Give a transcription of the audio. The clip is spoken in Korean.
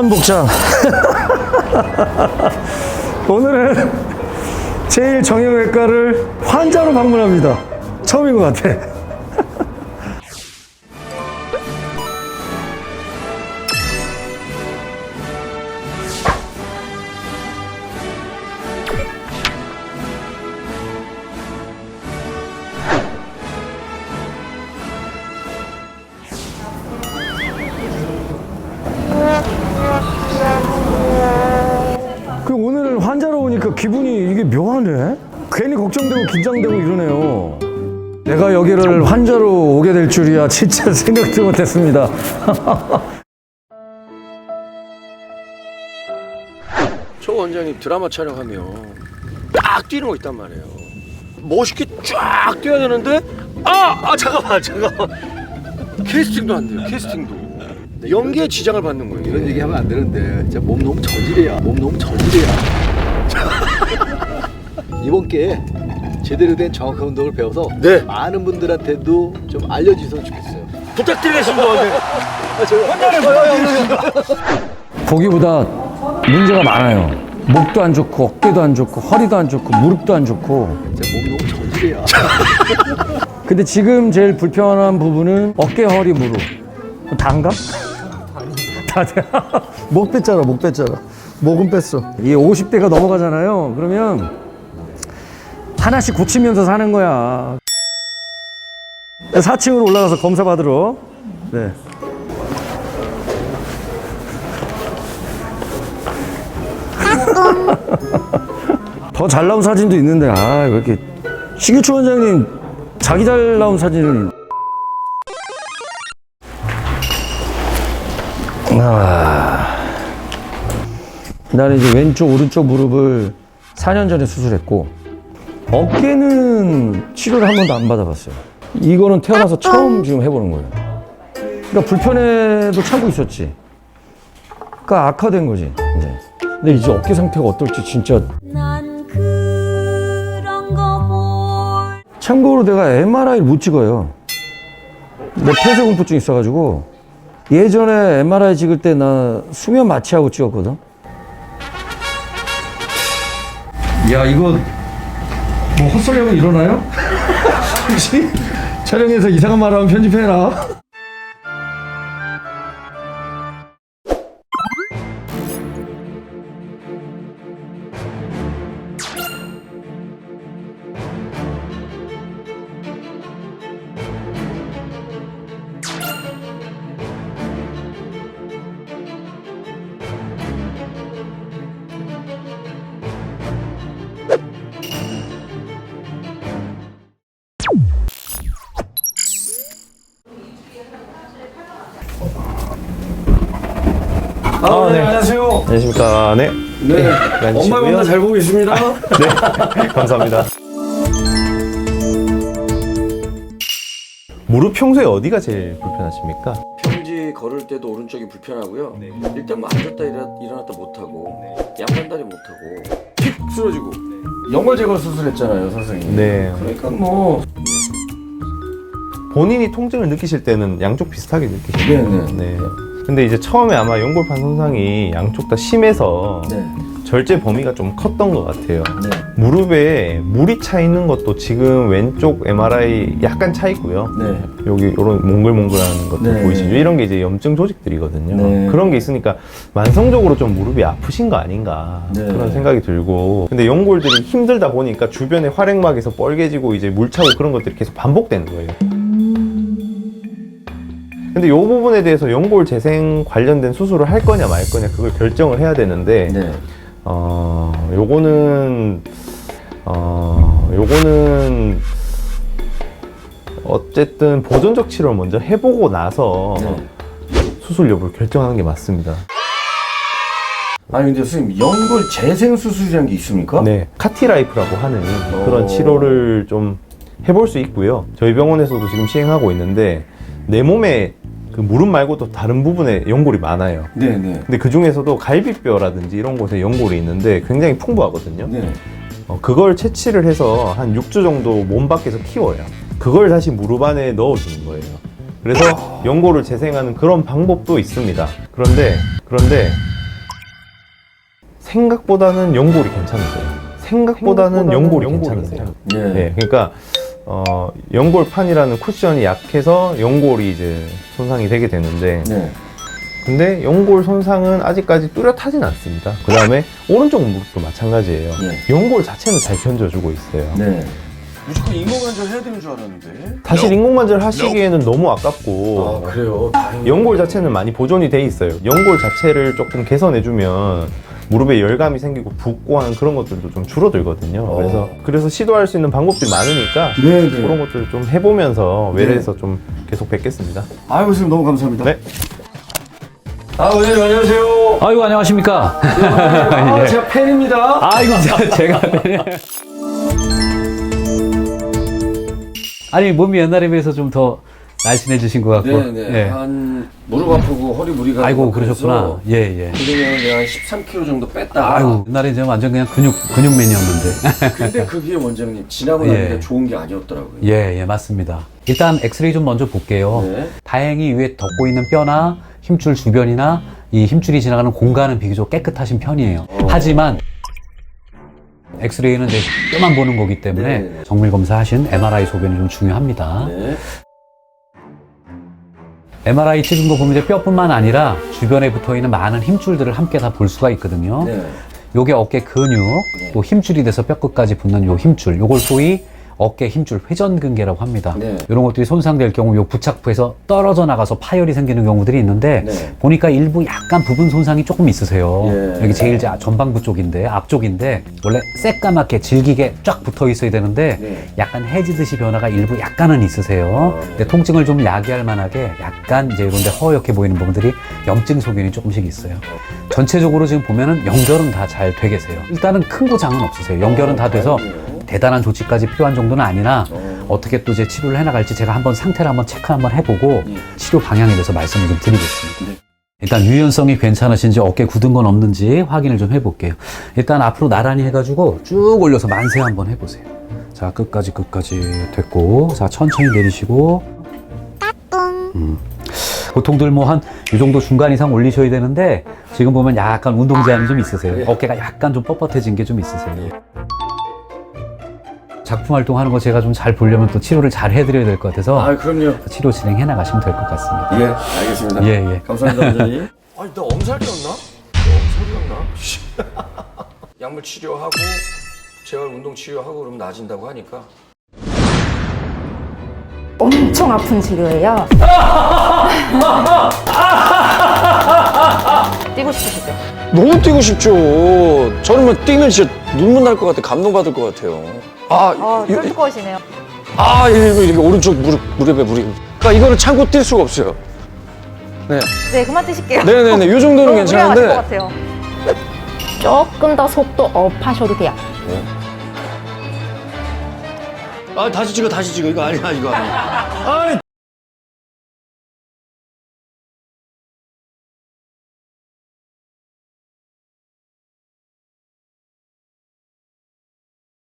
병원 복장. 오늘은 제일 정형외과를 환자로 방문합니다. 처음인 것 같아. 기분이 이게 묘하네. 괜히 걱정되고 긴장되고 이러네요. 내가 여기를 환자로 오게 될 줄이야 진짜 생각도 못했습니다. 저 원장님 드라마 촬영하면 딱 뛰는 거 있단 말이에요. 멋있게 쫙 뛰어야 되는데 아, 아 잠깐만 잠깐만 캐스팅도 안 돼요. 캐스팅도 연기에 지장을 받는 거예요. 이런 얘기 하면 안 되는데 진짜 몸 너무 저질이야 몸 너무 저질이야 이번 기회에 제대로 된 정확한 운동을 배워서 네. 많은 분들한테도 좀 알려주셨으면 좋겠어요 부탁드리겠습니다. 원장님. 보기보다 문제가 많아요. 목도 안 좋고 어깨도 안 좋고 허리도 안 좋고 무릎도 안 좋고. 진짜 몸 너무 저질이야 근데 지금 제일 불편한 부분은 어깨, 허리, 무릎. 단가? 다 돼. 목 뺐잖아, 목 뺐잖아. 목은 뺐어. 이게 50대가 넘어가잖아요. 그러면 하나씩 고치면서 사는 거야. 4층으로 올라가서 검사 받으러. 네. 더 잘 나온 사진도 있는데, 아, 왜 이렇게. 신규초 원장님, 자기 잘 나온 사진은. 아. 나는 이제 왼쪽, 오른쪽 무릎을 4년 전에 수술했고, 어깨는 치료를 한 번도 안 받아봤어요. 이거는 태어나서 처음 지금 해보는 거예요. 그러니까 불편해도 참고 있었지. 그러니까 악화된 거지, 이제. 근데 이제 어깨 상태가 어떨지 진짜 난 그런 거볼 참고로 내가 MRI를 못 찍어요. 내 폐쇄공포증 있어가지고 예전에 MRI 찍을 때 나 수면 마취하고 찍었거든. 야 이거 뭐 헛소리하면 일어나요? 혹시 촬영해서 이상한 말하면 편집해라. 안녕하십니까. 네. 네, 앉으시고요. 엄마 엄마 잘 보고 있습니다. 네. 감사합니다. 무릎 평소에 어디가 제일 불편하십니까? 평지 걸을 때도 오른쪽이 불편하고요. 일단 뭐 앉았다 일어, 일어났다 못하고 양반다리 못하고 픽 쓰러지고 연골 제거 수술했잖아요 선생님. 네. 그러니까 뭐 본인이 통증을 느끼실 때는 양쪽 비슷하게 느끼시죠? 네네. 네. 근데 이제 처음에 아마 연골판 손상이 양쪽 다 심해서 네. 절제 범위가 좀 컸던 것 같아요. 네. 무릎에 물이 차 있는 것도 지금 왼쪽 MRI 약간 차 있고요. 네. 여기 이런 몽글몽글한 것도 네. 보이시죠? 이런 게 이제 염증 조직들이거든요. 네. 그런 게 있으니까 만성적으로 좀 무릎이 아프신 거 아닌가 네. 그런 생각이 들고 근데 연골들이 힘들다 보니까 주변에 활액막에서 뻘개지고 이제 물 차고 그런 것들이 계속 반복되는 거예요. 근데 이 부분에 대해서 연골 재생 관련된 수술을 할 거냐 말 거냐 그걸 결정을 해야 되는데 네. 어, 요거는, 어, 요거는, 어쨌든 보존적 치료를 먼저 해보고 나서 네. 수술 여부를 결정하는 게 맞습니다. 아니 근데 선생님 연골 재생 수술이라는 게 있습니까? 네. 카티라이프라고 하는 오. 그런 치료를 좀 해볼 수 있고요. 저희 병원에서도 지금 시행하고 있는데, 내 몸에 그 무릎 말고도 다른 부분에 연골이 많아요. 네 네. 근데 그 중에서도 갈비뼈라든지 이런 곳에 연골이 있는데 굉장히 풍부하거든요. 네. 어, 그걸 채취를 해서 한 6주 정도 몸 밖에서 키워요. 그걸 다시 무릎 안에 넣어주는 거예요. 그래서 연골을 재생하는 그런 방법도 있습니다. 그런데, 그런데 생각보다는 연골이 괜찮으세요. 생각보다는 연골이 괜찮으세요. 예. 네, 그러니까 어, 연골판이라는 쿠션이 약해서 연골이 이제 손상이 되게 되는데 네. 근데 연골 손상은 아직까지 뚜렷하진 않습니다. 그 다음에 오른쪽 무릎도 마찬가지예요. 네. 연골 자체는 잘 견뎌주고 있어요. 네. 무조건 인공관절 해야 되는 줄 알았는데. 사실 인공관절 하시기에는 너무 아깝고 아 그래요. 연골 자체는 많이 보존이 돼 있어요. 연골 자체를 조금 개선해주면 무릎에 열감이 생기고 붓고 하는 그런 것들도 좀 줄어들거든요. 어. 그래서 그래서 시도할 수 있는 방법들이 많으니까 네, 네. 그런 것들 좀 해보면서 외래에서 좀 계속 뵙겠습니다. 아유 선생님 너무 감사합니다. 네. 아 원장님 안녕하세요. 아이고 안녕하십니까. 아 예. 제가 팬입니다. 아이고 제- 제가 아니 몸이 옛날에 비해서 좀 더 날씬해지신 것 같고. 네네. 예. 한 무릎 아프고 허리 무리 가고 아이고 막 그러셨구나. 예 예. 그러면 내가 한 13kg 정도 뺐다가 아이고 옛날에 이제 완전 그냥 근육 근육맨이었는데. 근데 그게 원장님 지나고 예. 나니까 좋은 게 아니었더라고요. 예, 예, 맞습니다. 일단 엑스레이 좀 먼저 볼게요. 네. 다행히 위에 덮고 있는 뼈나 힘줄 주변이나 이 힘줄이 지나가는 공간은 비교적 깨끗하신 편이에요. 어. 하지만 엑스레이는 이제 뼈만 보는 거기 때문에 네. 정밀 검사하신 MRI 소견이 좀 중요합니다. 네. MRI 찍은 거 보면 이제 뼈뿐만 아니라 주변에 붙어 있는 많은 힘줄들을 함께 다 볼 수가 있거든요. 네. 요게 어깨 근육, 네. 또 힘줄이 돼서 뼈끝까지 붙는 요 힘줄, 요걸 소위 어깨 힘줄 회전근개라고 합니다. 네. 이런 것들이 손상될 경우 요 부착부에서 떨어져 나가서 파열이 생기는 경우들이 있는데 네. 보니까 일부 약간 부분 손상이 조금 있으세요. 예. 여기 제일 자- 전방부 쪽인데 앞쪽인데 원래 새까맣게 질기게 쫙 붙어 있어야 되는데 네. 약간 해지듯이 변화가 일부 약간은 있으세요. 어, 네. 근데 통증을 좀 야기할 만하게 약간 이제 이런데 허옇게 보이는 부분들이 염증 소견이 조금씩 있어요. 전체적으로 지금 보면은 연결은 다 잘 돼 계세요. 일단은 큰 고장은 없으세요. 연결은 다 돼서 다행이네요. 대단한 조치까지 필요한 정도는 아니나 어. 어떻게 또 이제 치료를 해나갈지 제가 한번 상태를 한번 체크 한번 해보고 예. 치료 방향에 대해서 말씀을 좀 드리겠습니다. 네. 일단 유연성이 괜찮으신지 어깨 굳은 건 없는지 확인을 좀 해볼게요. 일단 앞으로 나란히 해가지고 쭉 올려서 만세 한번 해보세요. 자 끝까지 끝까지 됐고 자 천천히 내리시고 음. 보통들 뭐 한 이 정도 중간 이상 올리셔야 되는데 지금 보면 약간 운동 제한이 좀 있으세요. 예. 어깨가 약간 좀 뻣뻣해진 게 좀 있으세요. 작품 활동하는 거 제가 좀 잘 보려면 또 치료를 잘 해드려야 될 것 같아서 아 그럼요. 치료 진행해 나가시면 될 것 같습니다. 예 알겠습니다. 예, 예. 감사합니다 원장님. 아니 나 엄살 꼈나? 엄살 꼈나? 약물 치료하고 재활 운동 치료하고 그러면 나아진다고 하니까 엄청 아픈 치료예요. 뛰고 싶으시죠? 너무 뛰고 싶죠. 저는 뭐 뛰면 진짜 눈물 날 것 같아. 감동받을 것 같아요. 아, 어, 이- 쫄뚜거시네요. 아, 이렇게, 이렇게 오른쪽 무릎, 무릎에 무릎. 그러니까 이거를 참고 뛸 수가 없어요. 네. 네, 그만 뛰실게요. 네네네. 이 정도는 너무 무리하실 것 괜찮은데. 같아요. 조금 더 속도 업 하셔도 돼요. 아, 다시 찍어, 다시 찍어. 이거 아니야, 이거 아니야. 아니,